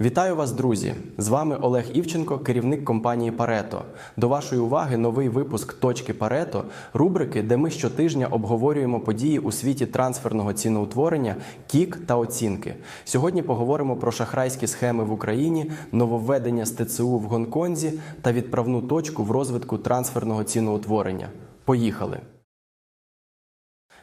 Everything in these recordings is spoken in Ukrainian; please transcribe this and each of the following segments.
Вітаю вас, друзі! З вами Олег Івченко, керівник компанії Парето. До вашої уваги новий випуск Точки Парето рубрики, де ми щотижня обговорюємо події у світі трансферного ціноутворення, кік та оцінки. Сьогодні поговоримо про шахрайські схеми в Україні, нововведення з ТЦУ в Гонконзі та відправну точку в розвитку трансферного ціноутворення. Поїхали!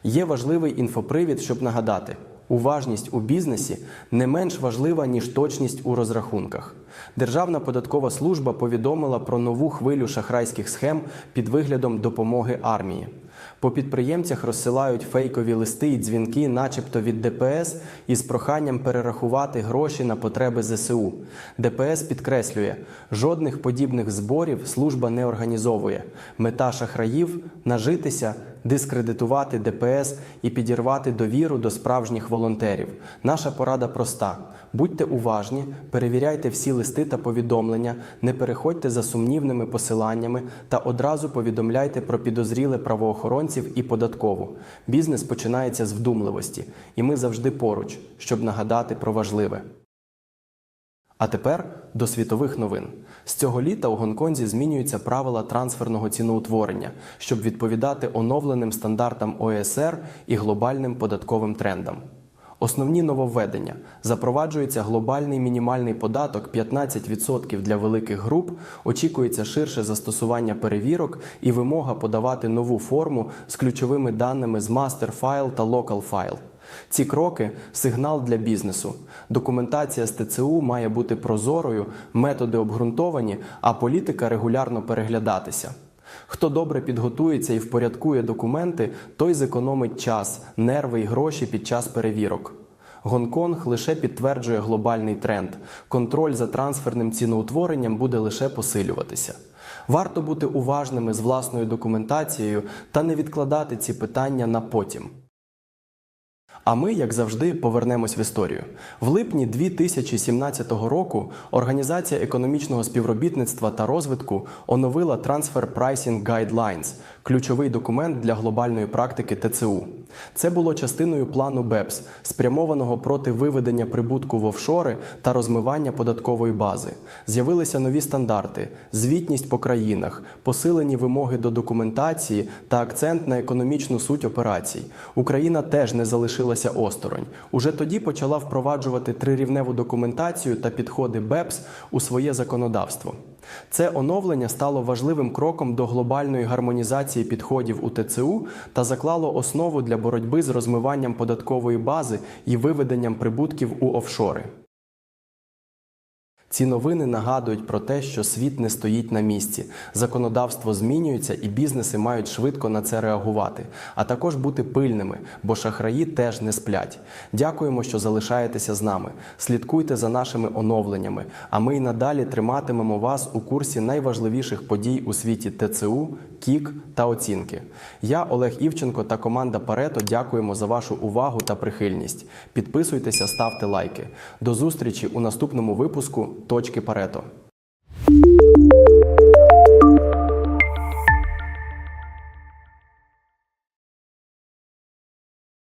Є важливий інфопривід, щоб нагадати. Уважність у бізнесі не менш важлива, ніж точність у розрахунках. Державна податкова служба повідомила про нову хвилю шахрайських схем під виглядом допомоги армії. По підприємцях розсилають фейкові листи і дзвінки, начебто від ДПС, із проханням перерахувати гроші на потреби ЗСУ. ДПС підкреслює, жодних подібних зборів служба не організовує. Мета шахраїв нажитися, дискредитувати ДПС і підірвати довіру до справжніх волонтерів. Наша порада проста: будьте уважні, перевіряйте всі листи та повідомлення, не переходьте за сумнівними посиланнями та одразу повідомляйте про підозріле правоохоронців і податкову. Бізнес починається з вдумливості, і ми завжди поруч, щоб нагадати про важливе. А тепер до світових новин. З цього літа у Гонконзі змінюються правила трансферного ціноутворення, щоб відповідати оновленим стандартам ОЕСР і глобальним податковим трендам. Основні нововведення запроваджується глобальний мінімальний податок 15% для великих груп, очікується ширше застосування перевірок і вимога подавати нову форму з ключовими даними з Master File та Local File. Ці кроки сигнал для бізнесу. Документація з ТЦУ має бути прозорою, методи обґрунтовані, а політика регулярно переглядатися. Хто добре підготується і впорядкує документи, той зекономить час, нерви і гроші під час перевірок. Гонконг лише підтверджує глобальний тренд. Контроль за трансферним ціноутворенням буде лише посилюватися. Варто бути уважними з власною документацією та не відкладати ці питання на потім. А ми, як завжди, повернемось в історію. В липні 2017 року Організація економічного співробітництва та розвитку оновила Transfer Pricing Guidelines – ключовий документ для глобальної практики ТЦУ. Це було частиною плану БЕПС, спрямованого проти виведення прибутку в офшори та розмивання податкової бази. З'явилися нові стандарти, звітність по країнах, посилені вимоги до документації та акцент на економічну суть операцій. Україна теж не залишилася осторонь. Уже тоді почала впроваджувати трирівневу документацію та підходи БЕПС у своє законодавство. Це оновлення стало важливим кроком до глобальної гармонізації підходів у ТЦУ та заклало основу для боротьби з розмиванням податкової бази і виведенням прибутків у офшори. Ці новини нагадують про те, що світ не стоїть на місці. Законодавство змінюється, і бізнеси мають швидко на це реагувати, а також бути пильними, бо шахраї теж не сплять. Дякуємо, що залишаєтеся з нами. Слідкуйте за нашими оновленнями. А ми й надалі триматимемо вас у курсі найважливіших подій у світі ТЦУ, КІК та оцінки. Я, Олег Івченко та команда Парето дякуємо за вашу увагу та прихильність. Підписуйтеся, ставте лайки. До зустрічі у наступному випуску Точки Парето.